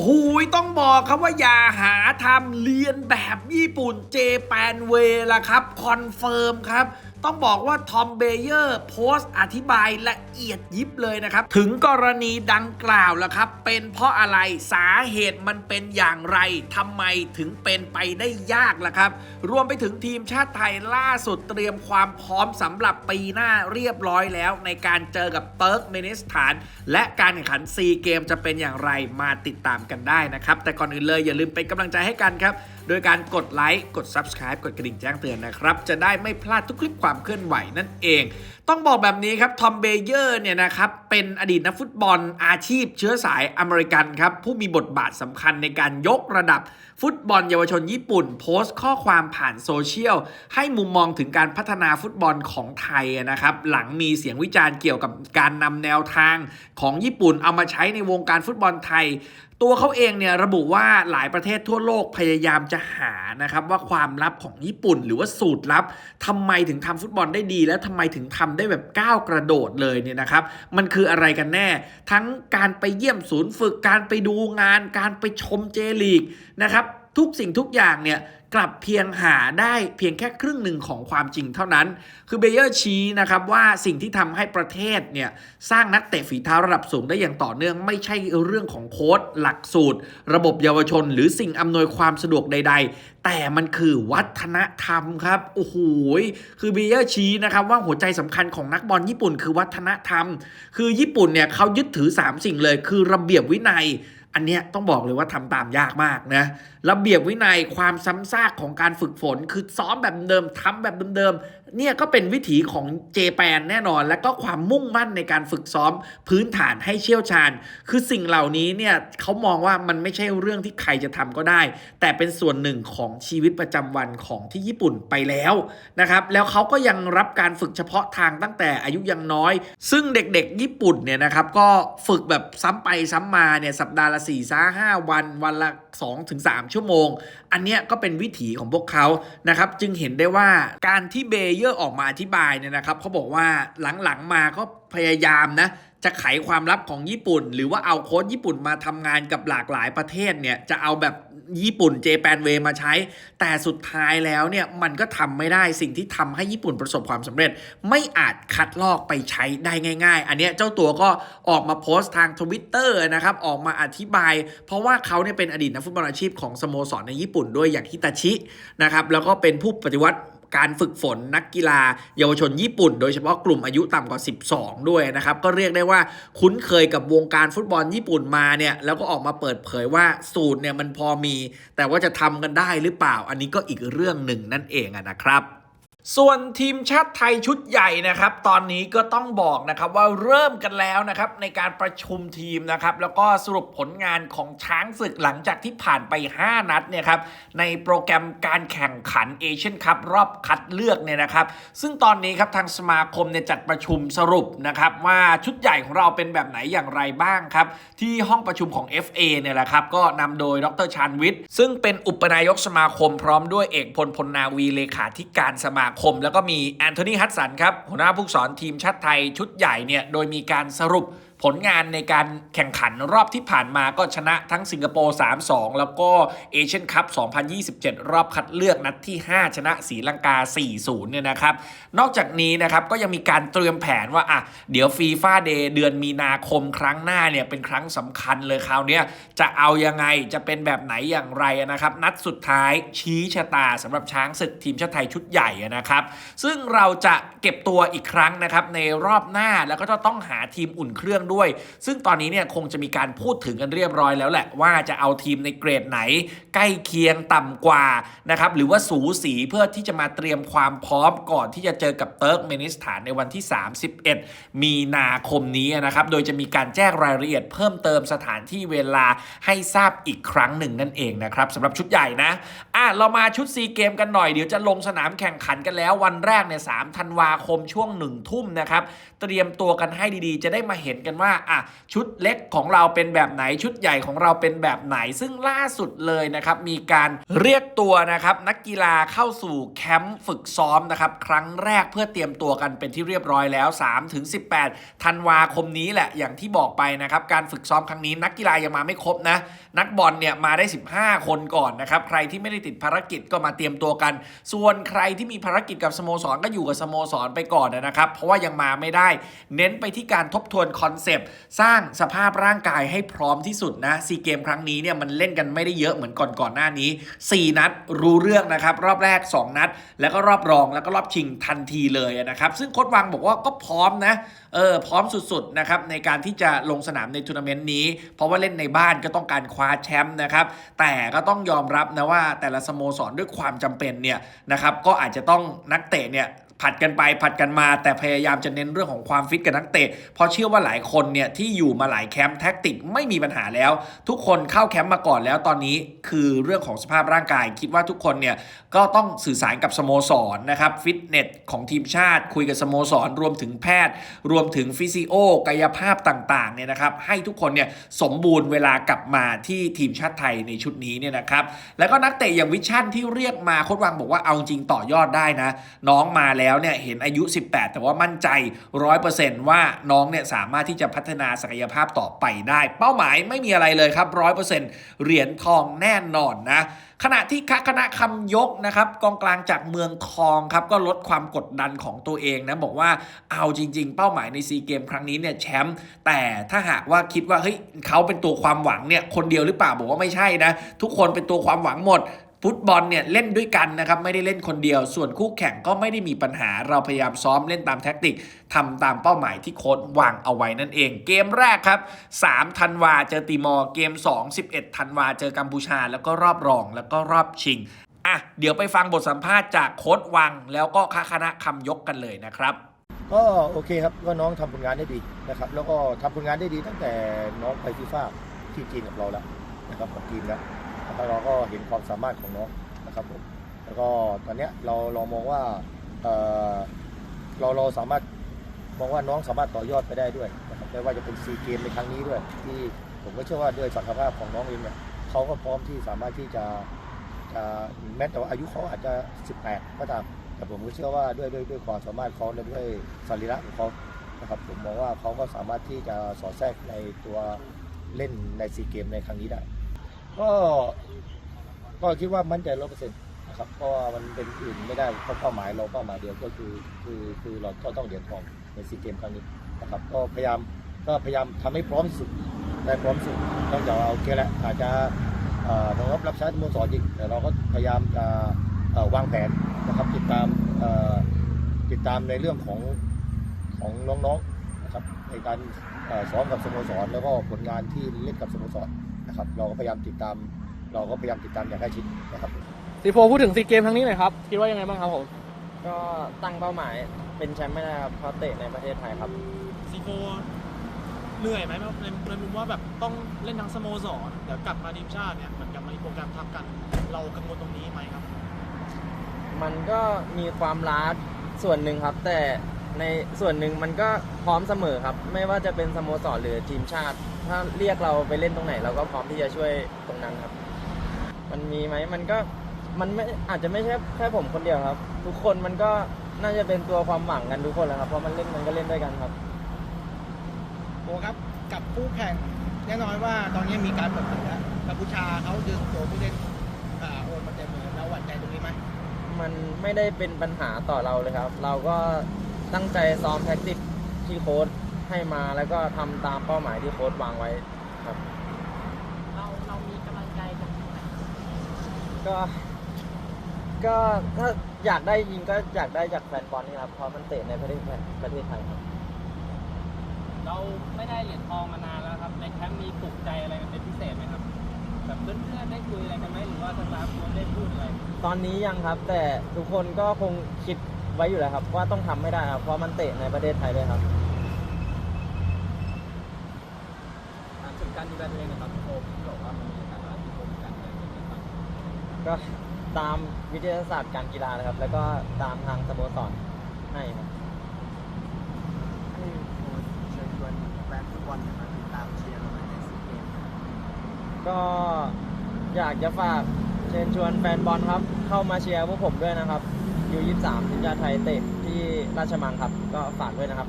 โหต้องบอกครับว่าอย่าหาทำเรียนแบบญี่ปุ่นเจแปนเวล่ะครับ คอนเฟิร์มครับ ต้องบอกว่าทอมเบเยอร์โพสต์อธิบายละเอียดยิบเลยนะครับ ถึงกรณีดังกล่าวแล้วครับ เป็นเพราะอะไรสาเหตุมันเป็นอย่างไรทำไมถึงเป็นไปได้ยากล่ะครับ รวมไปถึงทีมชาติไทยล่าสุดเตรียมความพร้อมสำหรับปีหน้าเรียบร้อยแล้ว ในการเจอกับเติร์กเมนิสถาน และการแข่งขันซีเกมจะเป็นอย่างไรมาติดตามกันได้นะครับ แต่ก่อนอื่นเลยอย่าลืมเป็นกำลังใจให้กันครับโดยการกดไลค์กด Subscribe กดกระดิ่งแจ้งเตือนนะครับ จะได้ไม่พลาดทุกคลิปความเคลื่อนไหวนั่นเอง ต้องบอกแบบนี้ครับทอมเบเยอร์เนี่ยนะครับเป็นอดีตนักฟุตบอลอาชีพเชื้อสายอเมริกันครับผู้มีบทบาทสำคัญในการยกระดับ ฟุตบอลเยาวชนญี่ปุ่น โพสต์ข้อความผ่านโซเชียล ให้มุมมองถึงการพัฒนาฟุตบอลของไทยนะครับ หลังมีเสียงวิจารณ์เกี่ยวกับการนำแนวทางของญี่ปุ่นเอามาใช้ในวงการฟุตบอลไทย ตัวเขาเองเนี่ยระบุว่าหลายประเทศทั่วโลกพยายามจะหานะครับว่าความลับของญี่ปุ่น หรือว่าสูตรลับทำไมถึงทำฟุตบอลได้ดี และทำไมถึงทำได้แบบก้าวกระโดดเลยเนี่ยนะครับมันคืออะไรกันแน่ ทั้งการไปเยี่ยมศูนย์ฝึกการไปดูงาน การไปชมเจลีกนะครับ ทุกสิ่งทุกอย่างเนี่ยกลับเพียงหาได้เพียงแค่ครึ่งหนึ่งของความจริงเท่านั้น คือเบเยอร์ชี้นะครับว่าสิ่งที่ทำให้ประเทศเนี่ยสร้างนักเตะฝีเท้าระดับสูงได้อย่างต่อเนื่องไม่ใช่เรื่องของโค้ดหลักสูตร ระบบเยาวชน หรือสิ่งอำนวยความสะดวกใด ๆ แต่มันคือวัฒนธรรมครับ โอ้โห คือเบเยอร์ชี้นะครับว่าหัวใจสำคัญของนักบอลญี่ปุ่นคือวัฒนธรรม คือญี่ปุ่นเนี่ยเขายึดถือ 3 สิ่งเลย คือระเบียบวินัย อันเนี้ยต้องบอกเลยว่าทำตามยากมากนะระเบียบวินัยความซ้ำซากของการฝึกฝน คือซ้อมแบบเดิมทำแบบเดิมๆ เนี่ยก็เป็นวิถีของเจแปนแน่นอน และก็ความมุ่งมั่นในการฝึกซ้อมพื้นฐานให้เชี่ยวชาญ คือสิ่งเหล่านี้เนี่ยเขามองว่ามันไม่ใช่เรื่องที่ใครจะทำก็ได้ แต่เป็นส่วนหนึ่งของชีวิตประจำวันของที่ญี่ปุ่นไปแล้วนะครับแล้วเขาก็ยังรับการฝึกเฉพาะทางตั้งแต่อายุยังน้อย ซึ่งเด็กๆ ญี่ปุ่นเนี่ยนะครับก็ฝึกแบบซ้ำไปซ้ำมาเนี่ยสัปดาห์ละ4ี่ซ้าห้าวันวันละ 2-3ชั่วโมง อันเนี้ยก็เป็นวิถีของพวกเขานะครับ จึงเห็นได้ว่าการที่เบเยอร์ออกมาอธิบายเนี่ยนะครับเขาบอกว่าหลังๆมาก็พยายามนะ จะไขความลับของญี่ปุ่น หรือว่าเอาโค้ดญี่ปุ่นมาทำงานกับหลากหลายประเทศเนี่ยจะเอาแบบญี่ปุ่นเจแปนเวมาใช้ แต่สุดท้ายแล้วเนี่ยมันก็ทำไม่ได้สิ่งที่ทำให้ญี่ปุ่นประสบความสำเร็จ ไม่อาจคัดลอกไปใช้ได้ง่าย ๆ อันเนี้ยเจ้าตัวก็ออกมาโพสต์ทางทวิตเตอร์นะครับออกมาอธิบาย เพราะว่าเขาเนี่ยเป็นอดีตนักฟุตบอลอาชีพของสโมสรในญี่ปุ่นด้วยอย่างฮิตาชินะครับแล้วก็เป็นผู้ปฏิวัติ การฝึกฝนนักกีฬา เยาวชนญี่ปุ่น โดยเฉพาะกลุ่มอายุต่ำกว่า 12 ด้วยนะครับ ก็เรียกได้ว่าคุ้นเคยกับวงการฟุตบอลญี่ปุ่นมาเนี่ยแล้วก็ออกมาเปิดเผยว่าสูตรเนี่ยมันพอมี แต่ว่าจะทำกันได้หรือเปล่า อันนี้ก็อีกเรื่องหนึ่งนั่นเองนะครับ ส่วนทีมชาติไทยชุดใหญ่นะครับ ตอนนี้ก็ต้องบอกนะครับว่าเริ่มกันแล้วนะครับในการประชุมทีมนะครับแล้วก็สรุปผลงานของช้างศึกหลังจากที่ผ่านไป 5 นัดเนี่ยครับในโปรแกรมการแข่งขันเอเชียนคัพรอบคัดเลือกเนี่ยนะครับ ซึ่งตอนนี้ครับทางสมาคมเนี่ยจัดประชุมสรุปนะครับว่าชุดใหญ่ของเราเป็นแบบไหนอย่างไรบ้างครับที่ห้องประชุมของ FA เนี่ยแหละครับก็นำโดยดรชานวิทย์ซึ่งเป็นอุปนายกสมาคมพร้อมด้วยเอกพลพลนาวีเลขาธิการสมาคม แล้วก็มีแอนโทนีฮัตสันครับหัวหน้าผู้สอนทีมชาติไทยชุดใหญ่เนี่ยโดยมีการสรุป ผลงานในการแข่งขันรอบที่ผ่านมาก็ชนะทั้งสิงคโปร์ 3-2 แล้วก็เอเชียนคัพ 2027 รอบคัดเลือกนัดที่ 5 ชนะศรีลังกา 4-0 เนี่ยนะครับ นอกจากนี้นะครับก็ยังมีการเตรียมแผนว่าอะเดี๋ยวฟีฟ่าเดย์เดือนมีนาคมครั้งหน้าเนี่ยเป็นครั้งสำคัญเลยคราวนี้จะเอายังไงจะเป็นแบบไหนอย่างไรนะครับ นัดสุดท้ายชี้ชะตาสำหรับช้างศึกทีมชาติไทยชุดใหญ่นะครับ ซึ่งเราจะเก็บตัวอีกครั้งนะครับในรอบหน้าแล้วก็จะต้องหาทีมอุ่นเครื่องด้วยซึ่งตอนนี้เนี่ยคงจะมีการพูดถึงกันเรียบร้อยแล้วแหละว่าจะเอาทีมในเกรดไหน ใกล้เคียงต่ำกว่านะครับหรือว่าสูสีเพื่อที่จะมาเตรียมความพร้อมก่อนที่จะเจอกับเติร์กเมนิสถานในวันที่ 31 มีนาคมนี้นะครับโดยจะมีการแจ้งรายละเอียดเพิ่มเติมสถานที่เวลาให้ทราบอีกครั้งหนึ่งนั่นเองนะครับสำหรับชุดใหญ่นะอะเรามาชุดซีเกมกันหน่อยเดี๋ยวจะลงสนามแข่งขันกันแล้ววันแรกเนี่ยสธันวาคมช่วงหนึ่งทุ่มนะครับเตรียมตัวกันให้ดีๆ จะได้มาเห็นกันว่าว่าอะชุดเล็กของเราเป็นแบบไหนชุดใหญ่ของเราเป็นแบบไหน ซึ่งล่าสุดเลยนะครับมีการเรียกตัวนะครับนักกีฬาเข้าสู่แคมป์ฝึกซ้อมนะครับครั้งแรกเพื่อเตรียมตัวกันเป็นที่เรียบร้อยแล้ว 3-18 ธันวาคมนี้แหละอย่างที่บอกไปนะครับการฝึกซ้อมครั้งนี้นักกีฬายังมาไม่ครบนะนักบอลเนี่ยมาได้ 15 คนก่อนนะครับใครที่ไม่ได้ติดภารกิจก็มาเตรียมตัวกัน ส่วนใครที่มีภารกิจกับสโมสรก็อยู่กับสโมสรไปก่อนนะครับเพราะว่ายังมาไม่ได้ เน้นไปที่การทบทวนคอนเซปต์สร้างสภาพร่างกายให้พร้อมที่สุดนะซีเกมครั้งนี้เนี่ยมันเล่นกันไม่ได้เยอะเหมือนก่อนก่อนๆหน้านี้ 4 นัดรู้เรื่องนะครับ รอบแรก 2 นัด แล้วก็รอบรองแล้วก็รอบชิงทันทีเลยนะครับ ซึ่งโค้ดวังบอกว่าก็พร้อมนะเออพร้อมสุดๆนะครับในการที่จะลงสนามในทัวร์นาเมนต์นี้ เพราะว่าเล่นในบ้านก็ต้องการคว้าแชมป์นะครับแต่ก็ต้องยอมรับนะว่าแต่ละสโมสรด้วยความจำเป็นเนี่ยนะครับก็อาจจะต้องนักเตะเนี่ย ผัดกันไปผัดกันมา แต่พยายามจะเน้นเรื่องของความฟิตกับนักเตะเพราะเชื่อว่าหลายคนเนี่ยที่อยู่มาหลายแคมป์แท็กติกไม่มีปัญหาแล้ว ทุกคนเข้าแคมป์มาก่อนแล้วตอนนี้คือเรื่องของสภาพร่างกาย คิดว่าทุกคนเนี่ยก็ต้องสื่อสารกับสโมสรนนะครับฟิตเนสของทีมชาติ คุยกับสโมสร รวมถึงแพทย์ รวมถึงฟิสิโอกายภาพต่างๆเนี่ยนะครับให้ทุกคนเนี่ยสมบูรณ์เวลากลับมาที่ทีมชาติไทยในชุดนี้เนี่ยนะครับแล้วก็นักเตะอย่างวิชั่นที่เรียกมาโค้ดวังบอกว่าเอาจริงต่อยอดได้นะ น้องมาแล้วแล้วเนี่ยเห็นอายุ 18 แต่ว่ามั่นใจ 100%ว่าน้องเนี่ยสามารถที่จะพัฒนาศักยภาพต่อไปได้ เป้าหมายไม่มีอะไรเลยครับ 100%เหรียญทองแน่นอนนะขณะที่คณะคำยกนะครับกองกลางจากเมืองทองครับก็ลดความกดดันของตัวเองนะบอกว่าเอาจริง ๆ เป้าหมายในซีเกมครั้งนี้เนี่ยแชมป์แต่ถ้าหากว่าคิดว่าเฮ้ยเขาเป็นตัวความหวังเนี่ยคนเดียวหรือเปล่าบอกว่าไม่ใช่นะทุกคนเป็นตัวความหวังหมด ฟุตบอลเนี่ยเล่นด้วยกันนะครับไม่ได้เล่นคนเดียว ส่วนคู่แข่งก็ไม่ได้มีปัญหาเราพยายามซ้อมเล่นตามแท็กติกทำตามเป้าหมายที่โค้ดวางเอาไว้นั่นเอง เกมแรกครับ3ธันวาเจอติมอร์เกม 2 11ธันวาเจอกัมพูชา แล้วก็รอบรองแล้วก็รอบชิงอะเดี๋ยวไปฟังบทสัมภาษณ์จากโค้ดวัง แล้วก็คณะคำยกกันเลยนะครับก็โอเคครับก็น้องทำผลงานได้ดีนะครับ แล้วก็ทำผลงานได้ดีตั้งแต่น้องไปฟีฟ่าที่จีนกับเราแล้วนะครับกับทีมแล้ว แล้วเราก็เห็นความสามารถของน้องนะครับผมแล้วก็ตอนเนี้ยเราเรามองว่าเอ่อเราเราสามารถมองว่าน้องสามารถต่อยอดไปได้ด้วยนะครับไม่ว่าจะเป็นซีเกมในครั้งนี้ด้วย ที่ผมก็เชื่อว่าด้วยศักยภาพของน้องเองเนี่ยเขาก็พร้อมที่สามารถที่จะจะแม้แต่ว่าอายุเขาอาจจะ 18 ก็ตาม แต่ผมก็เชื่อว่าด้วยด้วยด้วยความสามารถเขาและด้วยสรีระของเขานะครับผมมองว่าเขาก็สามารถที่จะสอดแทรกในตัวเล่นในซีเกมในครั้งนี้ได้ ก็ก็คิดว่ามั่นใจร้อยเปอร์เซ็นต์นะครับเพราะว่ามันเป็นอื่นไม่ได้เพราะเป้าหมายเราเป้าหมายเดียวก็คือคือคือเราก็ต้องเหรียญทองในซีเกมครั้งนี้นะครับ ก็พยายามก็พยายามทำให้พร้อมสุดได้พร้อมสุดนอกจากว่าโอเคแหละอาจจะเอ่อบังคับรับใช้สโมสรจริงแต่เราก็พยายามจะวางแผนนะครับติดตามติดตามในเรื่องของของน้องๆนะครับในการซ้อมกับสโมสรแล้วก็ผลงานที่เล่นกับสโมสร นะครับ เราก็พยายามติดตาม เราก็พยายามติดตามอย่างใกล้ชิดนะครับซีโฟพูดถึงซีเกมครั้งนี้หน่อยครับคิดว่ายังไงบ้างครับผมก็ตั้งเป้าหมายเป็นแชมป์ไม่ได้ครับเพราะเตะในประเทศไทยครับซีโฟเหนื่อยไหมในในมุมว่าแบบต้องเล่นทั้งสโมสรเดี๋ยวกลับมาทีมชาติเนี่ยเหมือนกับมันมีโปรแกรมทับกัน เรากังวลตรงนี้ไหมครับ มันก็มีความล้าส่วนหนึ่งครับ แต่ในส่วนหนึ่งมันก็พร้อมเสมอครับ ไม่ว่าจะเป็นสโมสรหรือทีมชาติ ถ้าเรียกเราไปเล่นตรงไหน เราก็พร้อมที่จะช่วยตรงนั้นครับ มันมีไหมมันก็มันไม่อาจจะไม่ใช่แค่ผมคนเดียวครับ ทุกคนมันก็น่าจะเป็นตัวความหวังกันทุกคนแหละครับเพราะมันเล่นมันก็เล่นด้วยกันครับโอ้ครับกับคู่แข่งแน่นอนว่าตอนนี้มีการเปิดเผยแล้วกัมพูชาเขาดึงตัวผู้เล่นอ่าโอนมาเต็มเลยเราหวั่นใจตรงนี้ไหมมันไม่ได้เป็นปัญหาต่อเราเลยครับ เราก็ตั้งใจซ้อมแท็กติกที่โค้ช ให้มาแล้วก็ทำตามเป้าหมายที่โค้ชวางไว้ครับ เราเรามีกำลังใจจากตรงไหนก็ ก็ถ้าอยากได้ยิงก็อยากได้จากแฟนบอลนี่ครับเพราะมันเตะในประเทศไทยประเทศไทยครับ เราไม่ได้เหรียญทองมานานแล้วครับในแคมป์มีปลุกใจอะไรกันเป็นพิเศษไหมครับแบบเพื่อนๆได้คุยอะไรกันไหมหรือว่าสตาฟโค้ชได้พูดอะไร ตอนนี้ยังครับ แต่ทุกคนก็คงคิดไว้อยู่แล้วครับ ว่าต้องทำให้ได้ครับเพราะมันเตะในประเทศไทยด้วยครับ ถามถึงการ ดูแลตัวเองนะครับโค้ชที่บอกว่ามันมีการอะไรที่โค้ชการอะไรอย่างเงี้ยครับก็ตามวิทยาศาสตร์การกีฬานะครับ แล้วก็ตามทางสโมสรให้ครับให้โค้ชเชิญชวนแฟนฟุตบอลอลจะมาติดตามเชียร์เราในซีเกมก็อยากจะฝากเชิญชวนแฟนบอลครับ เข้ามาเชียร์พวกผมด้วยนะครับยู23ทีมชาติไทยเตะที่ราชมังครับ ก็ฝากด้วยนะครับ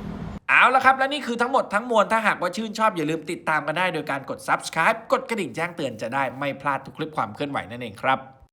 เอาละครับ และนี่คือทั้งหมดทั้งมวลถ้าหากว่าชื่นชอบ อย่าลืมติดตามกันได้โดยการกด subscribe กดกระดิ่งแจ้งเตือนจะได้ไม่พลาดทุกคลิปความเคลื่อนไหวนั่นเองครับ